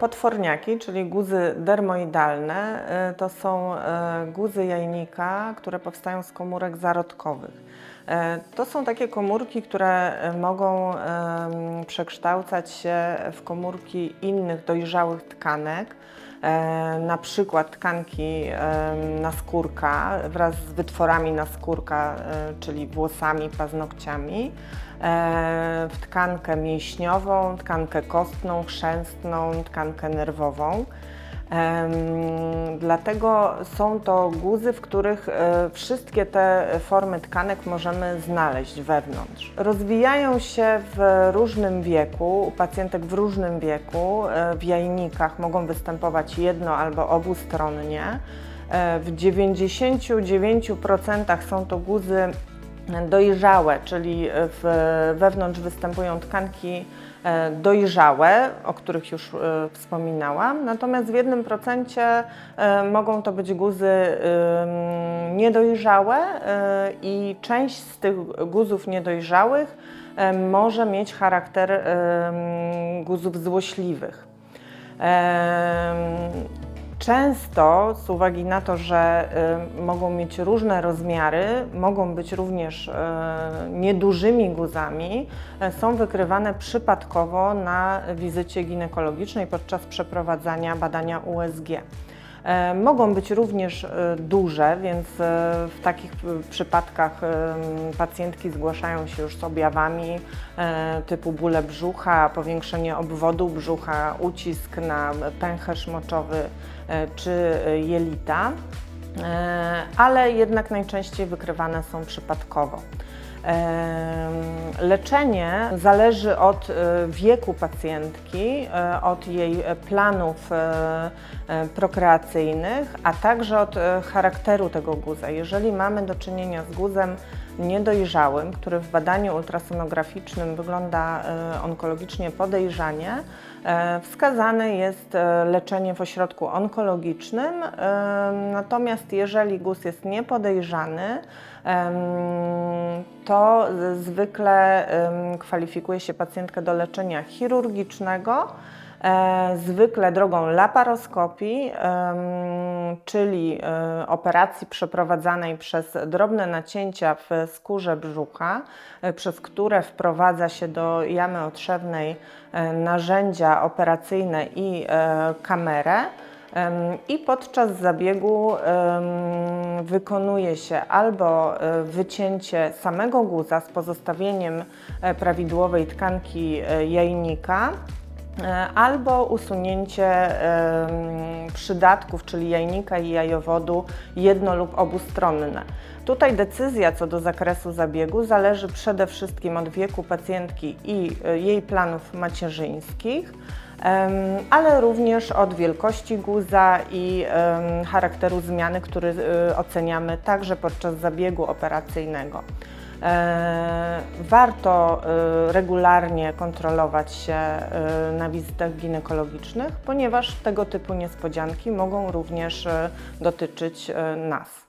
Potworniaki, czyli guzy dermoidalne, e, to są e, guzy jajnika, które powstają z komórek zarodkowych. E, To są takie komórki, które mogą przekształcać się w komórki innych dojrzałych tkanek, na przykład tkanki naskórka wraz z wytworami naskórka, e, czyli włosami, paznokciami, e, w tkankę mięśniową, tkankę kostną, chrzęstną, tkankę nerwową. Dlatego są to guzy, w których e, wszystkie te formy tkanek możemy znaleźć wewnątrz. Rozwijają się w różnym wieku, u pacjentek w różnym wieku. E, W jajnikach mogą występować jedno albo obustronnie. E, W 99% są to guzy dojrzałe, czyli w, wewnątrz występują tkanki e, dojrzałe, o których już e, wspominałam, natomiast w jednym procencie e, mogą to być guzy niedojrzałe e, i część z tych guzów niedojrzałych e, może mieć charakter guzów złośliwych. Często z uwagi na to, że y, mogą mieć różne rozmiary, mogą być również y, niedużymi guzami, y, są wykrywane przypadkowo na wizycie ginekologicznej podczas przeprowadzania badania USG. E, Mogą być również e, duże, więc e, w takich przypadkach pacjentki zgłaszają się już z objawami typu bóle brzucha, powiększenie obwodu brzucha, ucisk na pęcherz moczowy czy jelita, ale jednak najczęściej wykrywane są przypadkowo. Leczenie zależy od e, wieku pacjentki, e, od jej planów e, prokreacyjnych, a także od charakteru tego guza. Jeżeli mamy do czynienia z guzem niedojrzałym, który w badaniu ultrasonograficznym wygląda onkologicznie podejrzanie, wskazane jest leczenie w ośrodku onkologicznym. Natomiast jeżeli guz jest niepodejrzany, to zwykle kwalifikuje się pacjentkę do leczenia chirurgicznego, e, zwykle drogą laparoskopii, czyli e, operacji przeprowadzanej przez drobne nacięcia w skórze brzucha, e, przez które wprowadza się do jamy otrzewnej narzędzia operacyjne i kamerę. I podczas zabiegu wykonuje się albo e, wycięcie samego guza z pozostawieniem e, prawidłowej tkanki e, jajnika, albo usunięcie przydatków, czyli jajnika i jajowodu jedno lub obustronne. Tutaj decyzja co do zakresu zabiegu zależy przede wszystkim od wieku pacjentki i jej planów macierzyńskich, ale również od wielkości guza i charakteru zmiany, który e, oceniamy także podczas zabiegu operacyjnego. E, Warto e, regularnie kontrolować się e, na wizytach ginekologicznych, ponieważ tego typu niespodzianki mogą również dotyczyć nas.